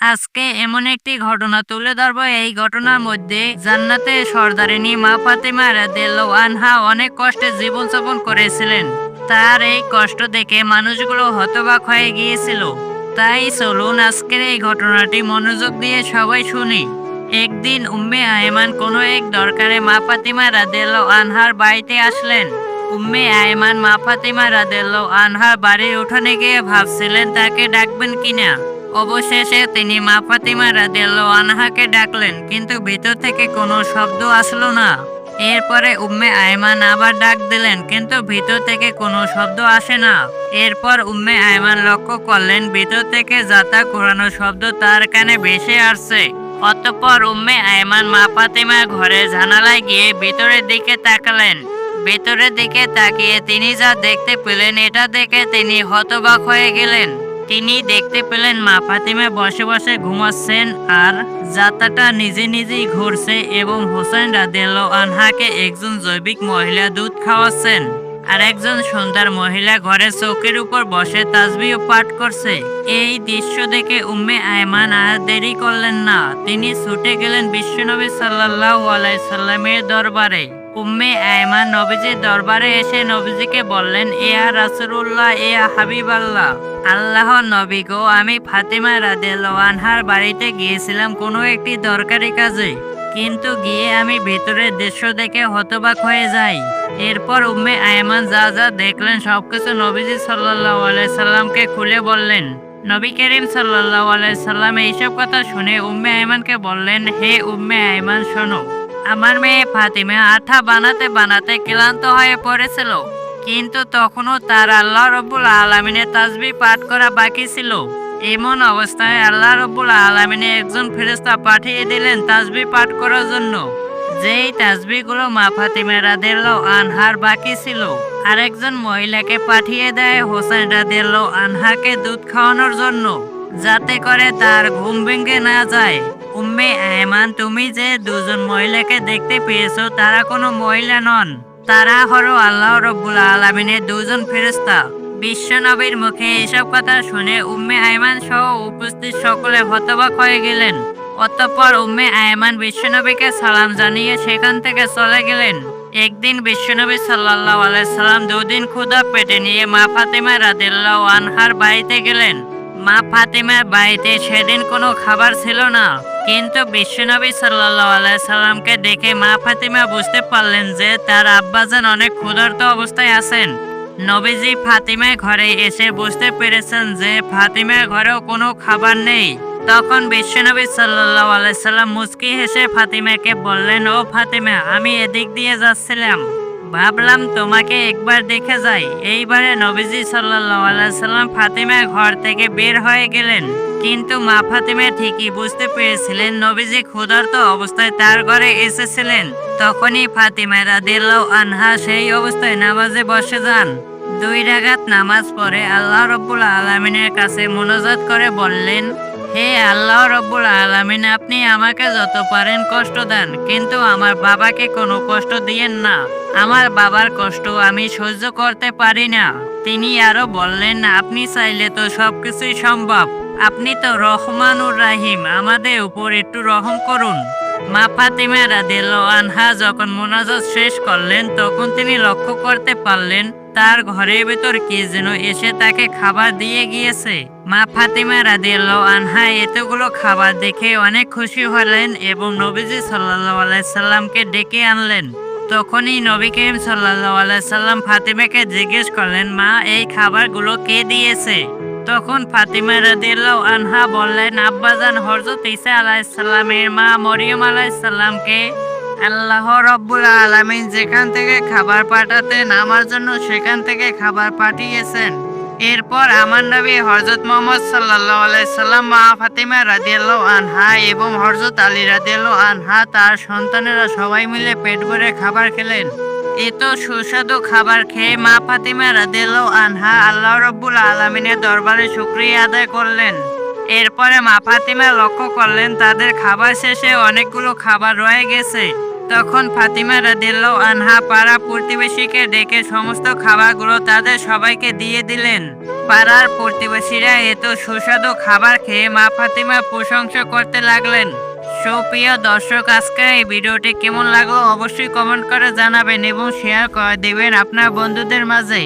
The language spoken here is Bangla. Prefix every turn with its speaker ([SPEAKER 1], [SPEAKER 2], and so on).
[SPEAKER 1] আজকে এমন একটি ঘটনা তুলে ধরবো। এই ঘটনার মধ্যে জান্নাতে সর্দারিনী মা ফাতেমা রাদিয়াল্লাহু আনহা অনেক কষ্টে জীবনযাপন করেছিলেন। তার এই কষ্ট দেখে মানুষগুলো হতবাক হয়ে গিয়েছিল। তাই চলুন আজকের এই ঘটনাটি মনোযোগ দিয়ে সবাই শুনি। একদিন উম্মে আয়মান কোনো এক দরকারে মা ফাতিমা রাদিয়াল্লাহু আনহার বাড়িতে আসলেন। উম্মে আয়মান মা ফাতিমা রাদিয়াল্লাহু আনহার বাড়ির উঠানে গিয়ে ভাবছিলেন, তাকে ডাকবেন কিনা? অবশেষে তিনি মা ফাতিমা রাদিয়াল্লাহু আনহাকে ডাকলেন, কিন্তু ভিতর থেকে কোনো শব্দ আসলো না। এরপরে উম্মে আয়মান আবার ডাক দিলেন, কিন্তু ভিতর থেকে কোনো শব্দ আসে না। এরপর উম্মে আয়মান লক্ষ্য করলেন, ভিতর থেকে যাতা কোরানো শব্দ তার কানে ভেসে আসছে। অতঃপর উম্মে আয়মান মা ফাতিমার ঘরে জানালায় গিয়ে ভিতরের দিকে তাকালেন। ভেতরের দিকে তাকিয়ে তিনি যা দেখতে পেলেন, এটা দেখে তিনি হতবাক হয়ে গেলেন। তিনি দেখতে পেলেন মা ফাতিমা বসে বসে ঘুমাচ্ছেন আর যাত্রাটা নিজে নিজেই ঘুরছে এবং হোসেন রাদেল আনহাকে একজন জৈবিক মহিলা দুধ খাওয়াচ্ছেন। আর একজন সুন্দর মহিলা ঘরের চৌকির উপর বসে তাজবিও পাঠ করছে। এই দৃশ্য দেখে উম্মে আয়মান আর দেরি করলেন না। তিনি ছুটে গেলেন বিশ্বনবী সাল্লাল্লাহু আলাই সাল্লামের দরবারে। উম্মে আয়মান নবীজির দরবারে এসে নবীজিকে বললেন এয়া রাসূলুল্লাহ এয়া হাবিবাল্লাহ, আল্লাহ নবী গো, আমি ফাতিমা রাদিয়াল্লাহু আনহার বাড়িতে গিয়েছিলাম কোনো একটি দরকারি কাজে। কিন্তু গিয়ে আমি ভেতরের দৃশ্য দেখে হতবাক হয়ে যাই। এরপর উম্মে আয়মান যা যা দেখলেন, সবকিছু নবীজি সাল্লাল্লাহু আলাইহি সাল্লামকে খুলে বললেন। নবী করিম আলাইহি সাল্লাম এইসব কথা শুনে উম্মে আয়মানকে বললেন, হে উম্মে আয়মান, শোনো আমার মেয়ে ফাতিমা আঠা বানাতে বানাতে ক্লান্ত হয়ে পড়েছিল। কিন্তু তখনও তার আল্লাহ রব্বুল আলমিনের তাজবি পাঠ করা বাকি ছিল। এমন অবস্থায় আল্লাহ রব্বুল আলমিনে একজন ফেরেস্তা পাঠিয়ে দিলেন তাজবি পাঠ করার জন্য। যেই তাজবিগুলো মা ফাতিমা রাদেল্লাহ আনহার বাকি ছিল। আরেকজন মহিলাকে পাঠিয়ে দেয় হোসেন রাদেল্লাহ আনহাকে দুধ খাওয়ানোর জন্য, যাতে করে তার ঘুম ভেঙে না যায়। উম্মে আয়মান, তুমি যে দুজন মহিলাকে দেখতে পেয়েছ, তারা কোনো মহিলা নন। তারা হলো আল্লাহ রব্বুল আলমিনের দুজন ফেরেস্তা বিশ্বনবীর মুখে এসব কথা শুনে উম্মে আয়মান সহ উপস্থিত সকলে হতবাক হয়ে গেলেন। অতঃপর উম্মে আয়মান বিশ্বনবীকে সালাম জানিয়ে সেখান থেকে চলে গেলেন। একদিন বিশ্বনবী সাল্লাহ আলাইসাল্লাম দুদিন ক্ষুদা পেটে নিয়ে মা ফাতিমা রাদিল্লাহ আনহার বাড়িতে গেলেন। মা ফাতিমার বাড়িতে সেদিন কোনো খাবার ছিল না। কিন্তু বিশ্বনবী সাল্লাহ আলাইসাল্লামকে দেখে মা ফাতিমা বুঝতে পারলেন যে তার আব্বাজান অনেক ক্ষুধার্ত অবস্থায় আছেন। নবীজি ফাতিমার ঘরে এসে বুঝতে পেরেছেন যে ফাতিমার ঘরেও কোনো খাবার নেই। তখন বিশ্বনবী সাল্লাহ আলাইসাল্লাম মুচকি হেসে ফাতিমাকে বললেন, ও ফাতিমা, আমি এদিক দিয়ে যাচ্ছিলাম। ভাবলাম তোমাকে একবার দেখে যাই। এইবারে নবীজি আলাইসাল্লাম ফাতিমার ঘর থেকে বের হয়ে গেলেন। কিন্তু মা ফাতিমা ঠিকই বুঝতে পেরেছিলেন নবীজি ক্ষুধার্ত অবস্থায় তার ঘরে এসেছিলেন। তখনই ফাতিমা রাদিল্লাহ আনহা সেই অবস্থায় নামাজে বসে যান। দুই রাগাত নামাজ পড়ে আল্লাহ রব্বুল আলমিনের কাছে মনোজাত করে বললেন হে আল্লাহ রব্বুল আলমিন, আপনি আমাকে যত পারেন কষ্ট দেন, কিন্তু আমার বাবাকে কোনো কষ্ট দিয়েন না। আমার বাবার কষ্ট আমি সহ্য করতে পারি না। তিনি আরও বললেন, আপনি চাইলে তো সবকিছুই সম্ভব। আপনি তো রহমানুর রাহিম, আমাদের উপর একটু রহম করুন। মা ফাতিমা রাদিল আনহা যখন মোনাজাত শেষ করলেন, তখন তিনি লক্ষ্য করতে পারলেন, তার ঘরের ভেতর কে যেন এসে তাকে খাবার দিয়ে গিয়েছে। মা ফাতিমা রাদিল আনহা এতগুলো খাবার দেখে অনেক খুশি হলেন এবং নবীজি সাল্লাহ আলাইসাল্লামকে ডেকে আনলেন। তখনই নবী করিম সাল্লাহ আলাইসাল্লাম ফাতিমাকে জিজ্ঞেস করলেন, মা, এই খাবারগুলো কে দিয়েছে? তখন ফাতিমা রাদিয়াল্লাহু আনহা বললেন, আব্বাজান হযরত ঈসা আলাইহিসসালামের মা মরিয়ম আলাইহিসসালামকে আল্লাহ রব্বুল আলামিন যেখান থেকে খাবার পাঠাতেন, আমার জন্য সেখান থেকে খাবার পাঠিয়েছেন। এরপর আমার নবী হযরত মোহাম্মদ সাল্লাল্লাহু আলাইহি সাল্লাম মা ফাতিমা রাদিয়াল্লাহু আনহা এবং হযরত আলী রাদিয়াল্লাহু আনহা তার সন্তানেরা সবাই মিলে পেট ভরে খাবার খেলেন। এত সুস্বাদু খাবার খেয়ে মা ফাতিমা রাদিয়াল্লাহু আনহা আল্লাহ রব্বুল আলমিনের দরবারে শুক্রিয়া আদায় করলেন। এরপরে মা ফাতিমা লক্ষ্য করলেন তাদের খাবার শেষে অনেকগুলো খাবার রয়ে গেছে। তখন ফাতিমা রাদিল্লাহ আনহা পাড়া প্রতিবেশীকে ডেকে সমস্ত খাবারগুলো তাদের সবাইকে দিয়ে দিলেন। পাড়ার প্রতিবেশীরা এত সুস্বাদু খাবার খেয়ে মা ফাতিমা প্রশংসা করতে লাগলেন। সুপ্রিয় দর্শক, আজকে এই ভিডিওটি কেমন লাগল অবশ্যই কমেন্ট করে জানাবেন এবং শেয়ার করে দেবেন আপনার বন্ধুদের মাঝে।